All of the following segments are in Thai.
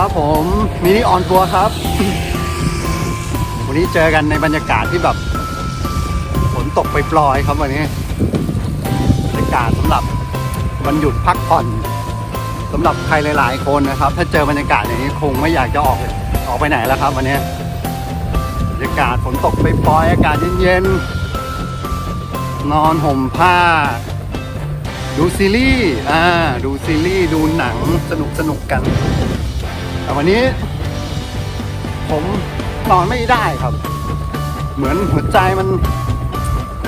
ครับผมมินิออนทัวร์ครับ วันนี้เจอกันในบรรยากาศที่แบบฝนตกไปปลอยครับวันนี้บรรยากาศสำหรับวันหยุดพักผ่อนสำหรับใครหลาย ๆ คนนะครับ ถ้าเจอบรรยากาศอย่างนี้คงไม่อยากจะออกออกไปไหนแล้วครับ วันนี้บรรยากาศฝนตกไปปลอยอากาศเย็นๆนอนห่มผ้าดูซีรีส์ อ่า ดูซีรีส์ ดูหนัง สนุกสนุกกัน แต่วันนี้ ผมนอนไม่ได้ครับ เหมือนหัวใจมัน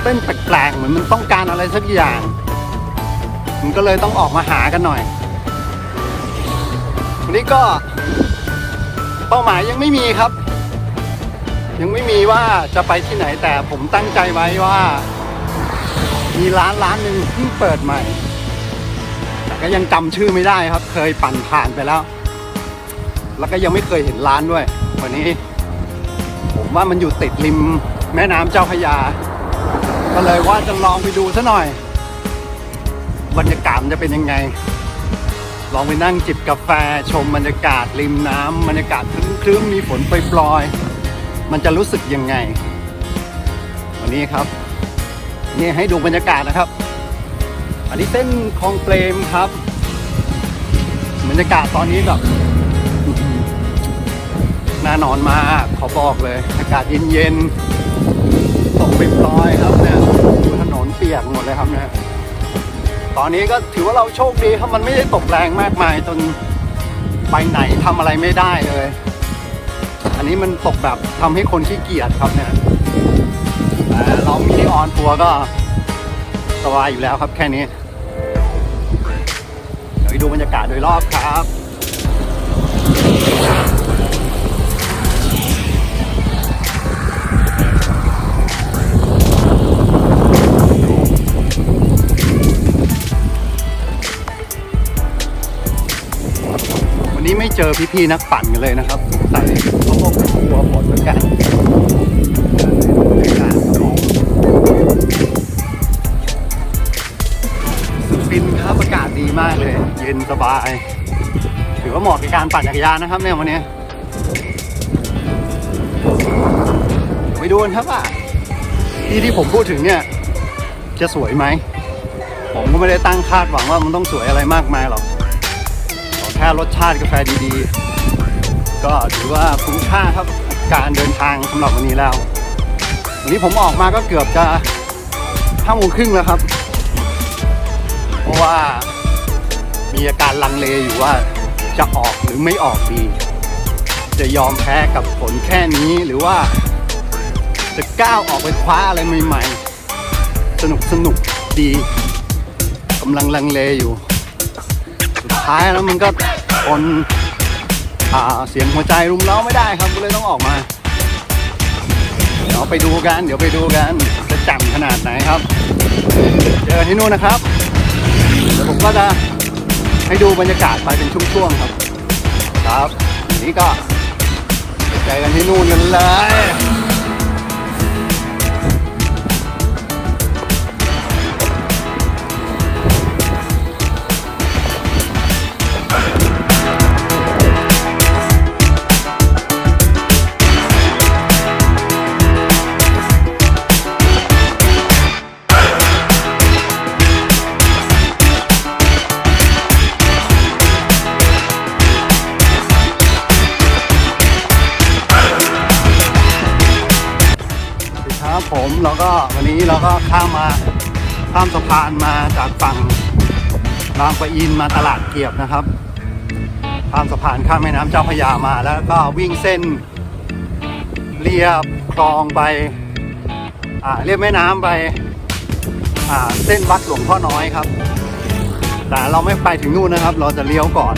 เต้นแปลกๆเหมือนมันต้องการอะไรสักอย่าง มันก็เลยต้องออกมาหากันหน่อย วันนี้ก็เป้าหมายยังไม่มีครับ ยังไม่มีว่าจะไปที่ไหนแต่ผมตั้งใจไว้ว่า มีร้านร้านหนึ่งเพิ่งเปิดใหม่ แต่ก็ยังจำชื่อไม่ได้ครับ เคยปั่นผ่านไปแล้ว แล้วก็ยังไม่เคยเห็นร้านด้วย วันนี้ ผมว่ามันอยู่ติดริมแม่น้ำเจ้าพระยา ก็เลยว่าจะลองไปดูซะหน่อย บรรยากาศจะเป็นยังไง ลองไปนั่งจิบกาแฟชมบรรยากาศริมน้ำบรรยากาศครึ้มๆมีฝนปปลอยๆมันจะรู้สึกยังไง วันนี้ครับนี่ให้ดูบรรยากาศนะครับ อันนี้เส้นคลองเปรมครับ บรรยากาศตอนนี้แบบ น่านอนมาก ขอบอกเลย อากาศเย็นๆตกไปปลอยครับเนี่ยดูถนนเปียกหมดเลยครับเนี่ยตอนนี้ก็ถือว่าเราโชคดีครับมันไม่ได้ตกแรงมากมายจนไปไหนทำอะไรไม่ได้เลย อันนี้มันตกแบบทำให้คนขี้เกียจครับเนี่ยเรามินิออนทัวร์ก็สบายอยู่แล้วครับแค่นี้ เดี๋ยวไปดูบรรยากาศโดยรอบครับ เจอพี่ๆนักปั่นกันเลยนะครับใส่เขาบอกกลัวฝนเหมือนกันสุดฟินครับอากาศดีมากเลย เย็นสบาย ถือว่าเหมาะกับการปั่นจักรยานนะครับเนี่ยวันนี้ไปดูกันครับว่าที่ที่ผมพูดถึงเนี่ย จะสวยไหม ผมก็ไม่ได้ตั้งคาดหวังว่ามันต้องสวยอะไรมากมายหรอก แค่รสชาติกาแฟดีๆ ก็ถือว่าคุ้มค่าครับการเดินทางสำหรับวันนี้แล้ว วันนี้ผมออกมาก็เกือบจะห้าโมงครึ่งแล้วครับ เพราะว่ามีอาการลังเลอยู่ว่าจะออกหรือไม่ออกดี จะยอมแพ้กับผลแค่นี้หรือว่าจะก้าวออกไปคว้าอะไรใหม่ๆ สนุกสนุกดีกำลังลังเลอยู่ ท้ายแล้วมันก็ทนอ่าเสียงหัวใจรุมเร้าไม่ได้ครับก็เลยต้องออกมา เดี๋ยวไปดูกัน เดี๋ยวไปดูกันจะจำขนาดไหนครับ เจอที่นู่นนะครับเดี๋ยวผมก็จะให้ดูบรรยากาศไปเป็นช่วงๆครับ ครับ นี้ก็ไปเจอกันที่นู่นกันเลย ข้ามมาข้ามสะพานมาจากฝั่งบางปะอินมาตลาดเกียบนะครับข้ามสะพานข้ามแม่น้ำเจ้าพระยามาแล้วก็วิ่งเส้น เรียบคลองไปเรียบแม่น้ำไปเส้นวัดหลวงพ่อน้อยครับ แต่เราไม่ไปถึงนู่นนะครับ เราจะเลี้ยวก่อน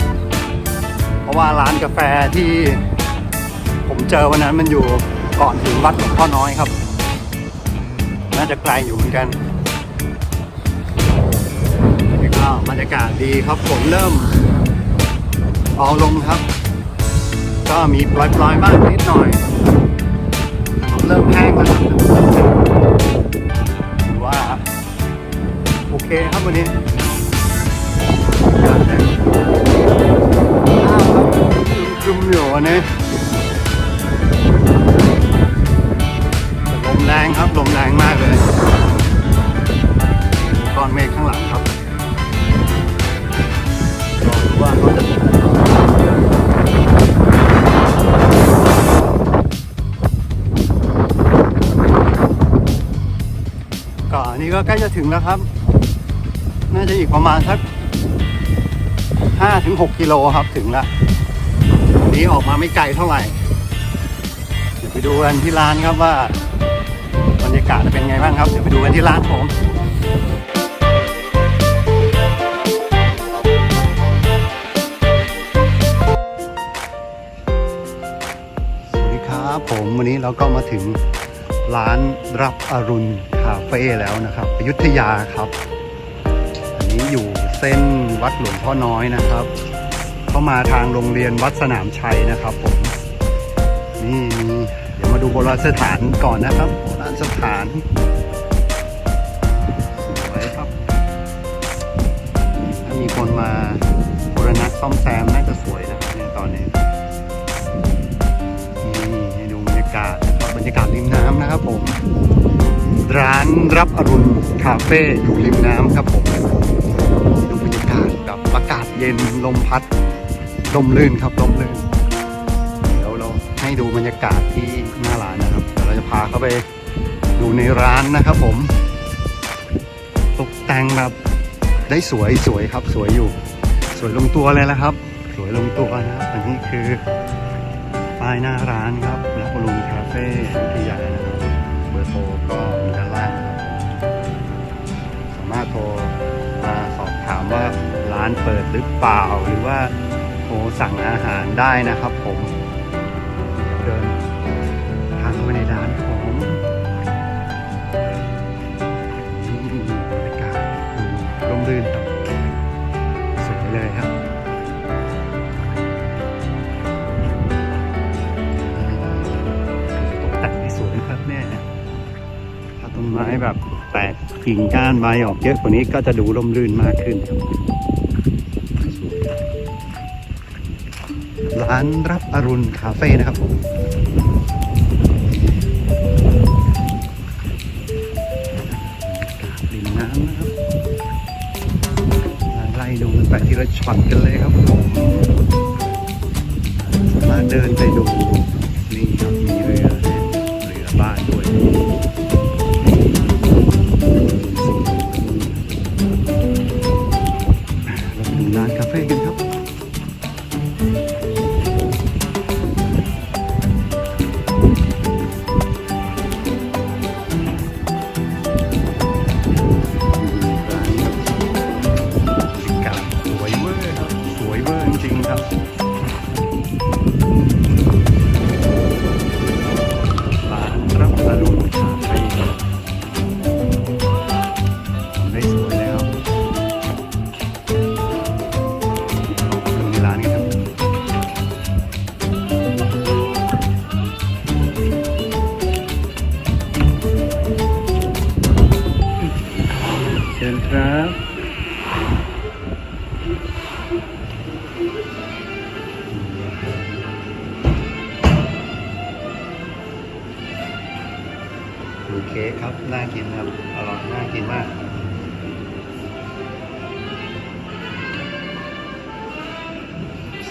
เพราะว่าร้านกาแฟที่ผมเจอวันนั้นมันอยู่ก่อนถึงวัดหลวงพ่อน้อยครับ น่าจะไกลอยู่เหมือนกันนี่ก็บรรยากาศดีครับฝนเริ่มออกลงครับ ก็มีปล่อยๆบ้างนิดหน่อยเริ่มแห้งแล้วครับถือว่าโอเคครับวันนี้บรรยากาศเนี่ยอ้าวครับครึอยู่วันนี้ แรงครับ ลมแรงมากเลยก้อนเมฆข้างหลังครับรอดูว่าเขาจะตกก่อนนี้ก็ใกล้จะถึงแล้วครับ น่าจะอีกประมาณสักห้าถึงหกกิโลครับถึงละนี้ออกมาไม่ไกลเท่าไหร่ เดี๋ยวไปดูกันที่ร้านครับว่าากาศจะเป็นไงบ้างครับ เดี๋ยวไปดูกันที่ร้านผมสวัสดีครับผมวันนี้เราก็มาถึงร้านรับอรุณคาเฟ่แล้วนะครับอยุธยาครับ อันนี้อยู่เส้นวัดหลวงพ่อน้อยนะครับ เข้ามาทางโรงเรียนวัดสนามชัยนะครับผม โบราณสถานก่อนนะครับโบราณสถานสวยครับถ้ามีคนมาบูรณะซ่อมแซมน่าจะสวยนะครับเนี่ยตอนนี้นี่ให้ดูบรรยากาศครับบรรยากาศริมน้ำนะครับผม ร้านรับอรุณคาเฟ่อยู่ริมน้ำครับผมดูบรรยากาศแบบอากาศเย็นลมพัดลมลื่นครับลมลื่น ให้ดูบรรยากาศที่หน้าร้านนะครับเดี๋ยวเราจะพาเข้าไปดูในร้านนะครับผม ตกแต่งแบบได้สวยสวยครับ สวยอยู่ สวยลงตัวเลยละครับ สวยลงตัวนะครับอันนี้คือป้ายหน้าร้านครับรับรุณคาเฟ่อยุธยานะครับเบอร์โทรก็มีด้านล่างสามารถโทรมาสอบถามว่าร้านเปิดหรือเปล่าหรือว่าโทรสั่งอาหารได้นะครับผม ต้นไม้แบบแตกกิ่งก้านใบออกเยอะกว่านี้ก็จะดูร่มรื่นมากขึ้นร้านรับอรุณคาเฟ่นะครับผมริมน้ำนะครับไล่ดูกันไปทีละช็อตกันเลยครับผมสามารถเดินไปดู น่ากินครับ อร่อยน่ากินมาก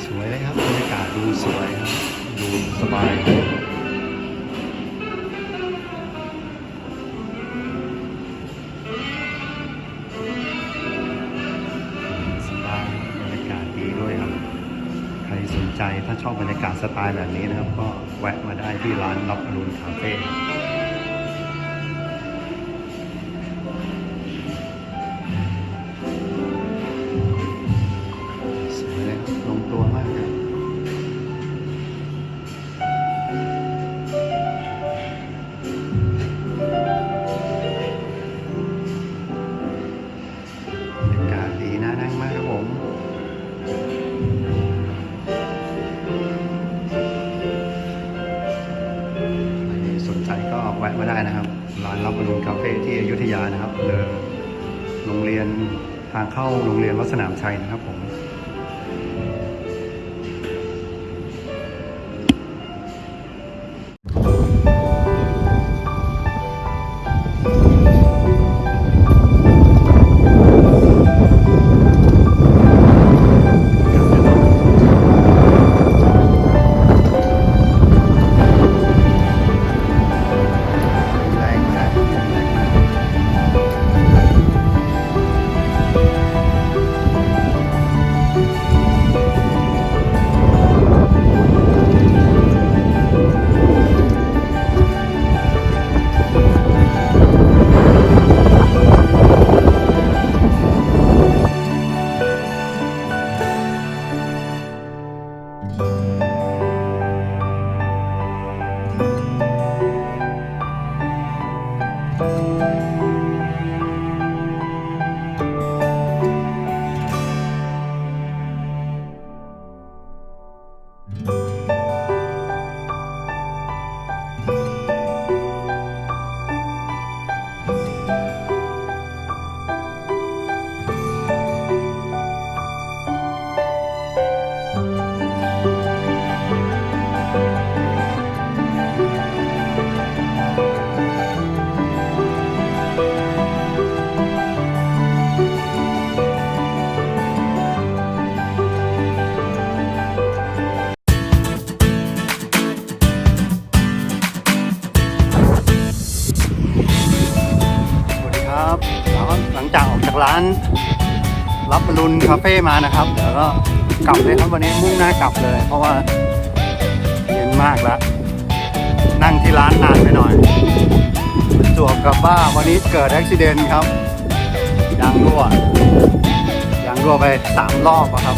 สวยเลยครับบรรยากาศดูสวยครับ ดูสบายสบายบรรยากาศดีด้วยครับใครสนใจถ้าชอบบรรยากาศสไตล์แบบนี้นะครับ ก็แวะมาได้ที่ร้านรับอรุณคาเฟ่ เข้าโรงเรียนวัดสนามชัยนะครับ ฟ่มานะครับ เดี๋ยวก็กลับเลยครับวันนี้มุ่งหน้ากลับเลย เพราะว่าเย็นมากแล้ว นั่งที่ร้านนานไปหน่อยจวบกับว่าวันนี้เกิดอุบิเหตุครับยางรั่วยางรั่วไปสามรอบอะครับ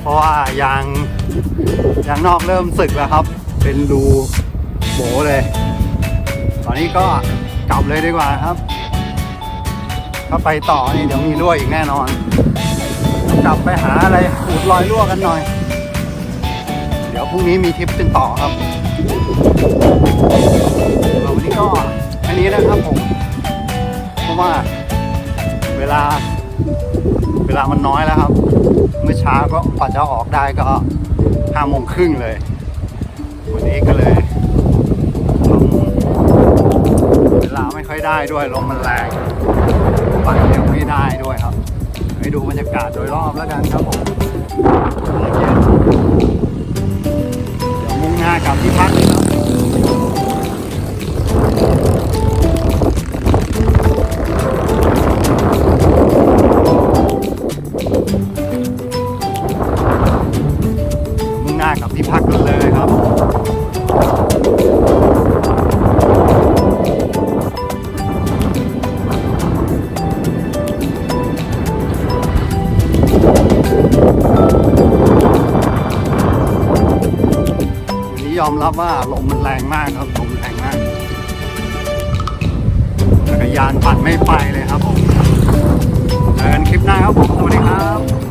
เพราะว่ายางยางนอกเริ่มสึกแล้วครับ เป็นรูโบเลย ตอนนี้ก็กลับเลยดีกว่าครับ ถ้าไปต่อนี่เดี๋ยวมีรั่วอีกแน่นอน กลับไปหาอะไรขูดรอยรั่วกันหน่อย เดี๋ยวพรุ่งนี้มีทริปเป็นต่อครับวันนี้ก็อันนี้นะครับผม เพราะว่าเวลาเวลามันน้อยแล้วครับ เมื่อเช้าก็กว่าจะออกได้ก็ห้าโมงครึ่งเลย วันนี้ก็เลยทำเวลาไม่ค่อยได้ด้วยลมมันแรง ดูบรรยากาศโดยรอบแล้วกันครับผม อมรับว่าลมมันแรงมากครับลมแรงมากจักรยานปั่นไม่ไปเลยครับผมเจอกันคลิปหน้าครับผมสวัสดีครับ